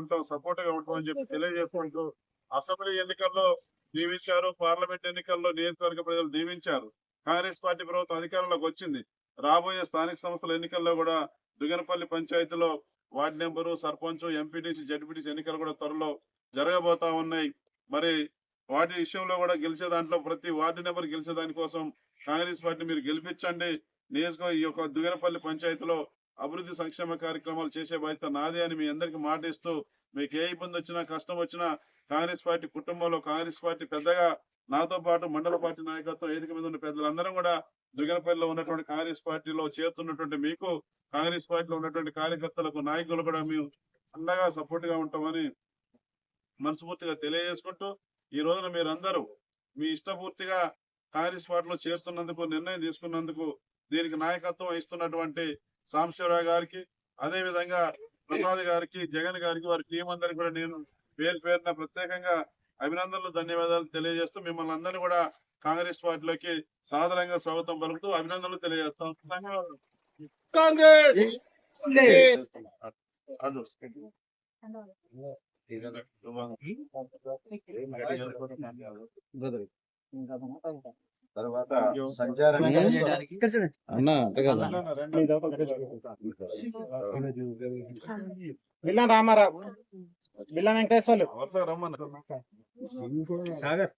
ఉంటాం సపోర్ట్గా ఉంటాం అని చెప్పి తెలియజేసుకుంటూ అసెంబ్లీ ఎన్నికల్లో దీవించారు పార్లమెంట్ ఎన్నికల్లో నియోజకవర్గ ప్రజలు దీవించారు. కాంగ్రెస్ పార్టీ ప్రభుత్వం అధికారంలోకి వచ్చింది. రాబోయే స్థానిక సంస్థల ఎన్నికల్లో కూడా దుగనపల్లి పంచాయతీలో ward number sarpanch MPTC ZPTC ఎన్నికలు కూడా త్వరలో జరగబోతా ఉన్నాయి. మరి వాటి విషయంలో కూడా గెలిచే దాంట్లో ప్రతి వార్డు నెంబర్ గెలిచే దానికోసం కాంగ్రెస్ పార్టీ మీరు గెలిపించండి. నియోజకవర్గ ఈ యొక్క దుగనపల్లి పంచాయతీలో అభివృద్ధి సంక్షేమ కార్యక్రమాలు చేసే బాధ్యత నాదే అని మీ అందరికి మాటిస్తూ మీకు ఏ ఇబ్బంది వచ్చినా కష్టం వచ్చినా కాంగ్రెస్ పార్టీ కుటుంబంలో కాంగ్రెస్ పార్టీ పెద్దగా నాతో పాటు మండల పార్టీ నాయకత్వం వేదిక మీద ఉన్న పెద్దలందరం కూడా దుగనపల్లిలో ఉన్నటువంటి కాంగ్రెస్ పార్టీలో చేరుతున్నటువంటి మీకు కాంగ్రెస్ పార్టీలో ఉన్నటువంటి కార్యకర్తలకు నాయకులు కూడా మేము అండగా సపోర్ట్గా ఉంటామని మనస్ఫూర్తిగా తెలియజేసుకుంటూ ఈ రోజున మీరందరూ మీ ఇష్టపూర్తిగా కాంగ్రెస్ పార్టీలో చేరుతున్నందుకు నిర్ణయం తీసుకున్నందుకు దీనికి నాయకత్వం ఇస్తున్నటువంటి సాంబశివరావు గారికి అదే విధంగా ప్రసాద్ గారికి జగన్ గారికి వారి టీం అందరికి కూడా నేను పేరు పేరున ప్రత్యేకంగా అభినందనలు ధన్యవాదాలు తెలియజేస్తూ మిమ్మల్ని అందరినీ కూడా కాంగ్రెస్ పార్టీలోకి సాదరంగా స్వాగతం పలుకుతూ అభినందనలు తెలియజేస్తాం. ధన్యవాదాలు. కాంగ్రెస్ అదు. తర్వాత అన్నా అంతే కదా బిల్లం రామారావు. బిల్లం వెంకటేశ్వర్లు. సాగర్.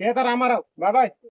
కేత రామారావు బాబాయ్.